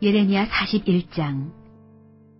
예레미야 41장.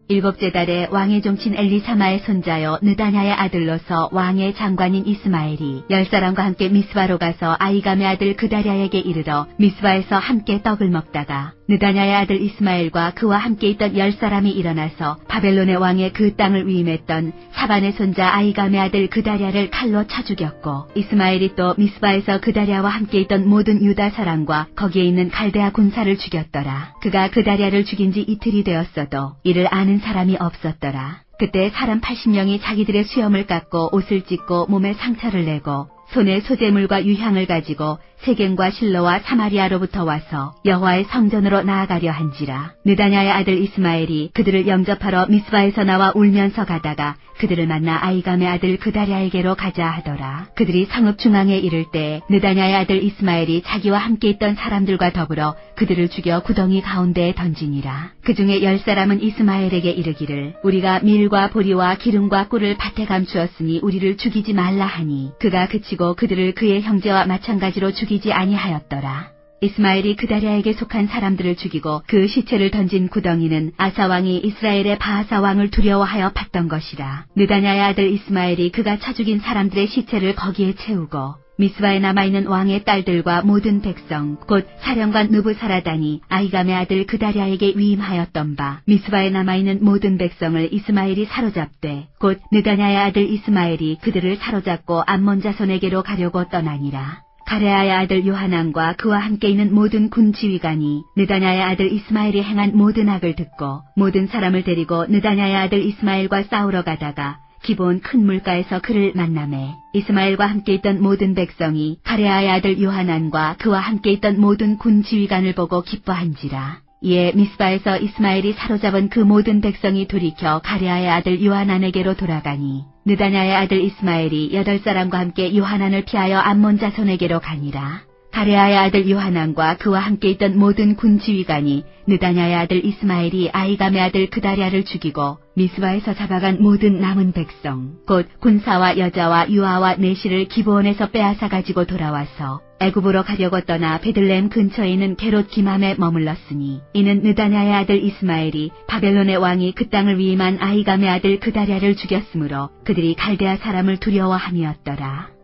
일곱째 달에 왕의 종친 엘리사마의 손자여 느다냐의 아들로서 왕의 장관인 이스마엘이 열 사람과 함께 미스바로 가서 아이감의 아들 그다랴에게 이르러 미스바에서 함께 떡을 먹다가 느다냐의 아들 이스마엘과 그와 함께 있던 열 사람이 일어나서 바벨론의 왕의 그 땅을 위임했던 사반의 손자 아이감의 아들 그다랴를 칼로 쳐 죽였고 이스마엘이 또 미스바에서 그다랴와 함께 있던 모든 유다 사람과 거기에 있는 갈대아 군사를 죽였더라. 그가 그다랴를 죽인 지 이틀이 되었어도 이를 아는 사람이 없었더라. 그때 사람 80명이 자기들의 수염을 깎고 옷을 찢고 몸에 상처를 내고 손에 소재물과 유향을 가지고 세겜과 실로와 사마리아로부터 와서 여호와의 성전으로 나아가려 한지라. 느다냐의 아들 이스마엘이 그들을 영접하러 미스바에서 나와 울면서 가다가 그들을 만나 아이감의 아들 그다랴에게로 가자 하더라. 그들이 성읍 중앙에 이를 때 느다냐의 아들 이스마엘이 자기와 함께 있던 사람들과 더불어 그들을 죽여 구덩이 가운데에 던지니라. 그 중에 열 사람은 이스마엘에게 이르기를 우리가 밀과 보리와 기름과 꿀을 밭에 감추었으니 우리를 죽이지 말라 하니. 그가 그치 고 그들을 그의 형제와 마찬가지로 죽이지 아니하였더라. 이스마엘이 그다랴에게 속한 사람들을 죽이고 그 시체를 던진 구덩이는 아사왕이 이스라엘의 바하사왕을 두려워하여 팠던 것이라. 느다냐의 아들 이스마엘이 그가 쳐 죽인 사람들의 시체를 거기에 채우고 미스바에 남아있는 왕의 딸들과 모든 백성 곧 사령관 누부사라단이 아이감의 아들 그다랴에게 위임하였던 바 미스바에 남아있는 모든 백성을 이스마엘이 사로잡되 곧 느다냐의 아들 이스마엘이 그들을 사로잡고 암몬 자손에게로 가려고 떠나니라. 가레아의 아들 요하난과 그와 함께 있는 모든 군 지휘관이 느다냐의 아들 이스마엘이 행한 모든 악을 듣고 모든 사람을 데리고 느다냐의 아들 이스마엘과 싸우러 가다가 기본 큰 물가에서 그를 만남에 이스마엘과 함께 있던 모든 백성이 가레아의 아들 요하난과 그와 함께 있던 모든 군 지휘관을 보고 기뻐한지라. 이에 미스바에서 이스마엘이 사로잡은 그 모든 백성이 돌이켜 가레아의 아들 요하난에게로 돌아가니 느다냐의 아들 이스마엘이 여덟 사람과 함께 요하난을 피하여 암몬 자손에게로 가니라. 가레아의 아들 요하난과 그와 함께 있던 모든 군 지휘관이 느다냐의 아들 이스마엘이 아이감의 아들 그다랴를 죽이고 미스바에서 잡아간 모든 남은 백성 곧 군사와 여자와 유아와 내시를 기브온에서 빼앗아 가지고 돌아와서 애굽으로 가려고 떠나 베들렘 근처에 있는 게롯 기맘에 머물렀으니 이는 느다냐의 아들 이스마엘이 바벨론의 왕이 그 땅을 위임한 아이감의 아들 그다랴를 죽였으므로 그들이 갈대아 사람을 두려워함이었더라.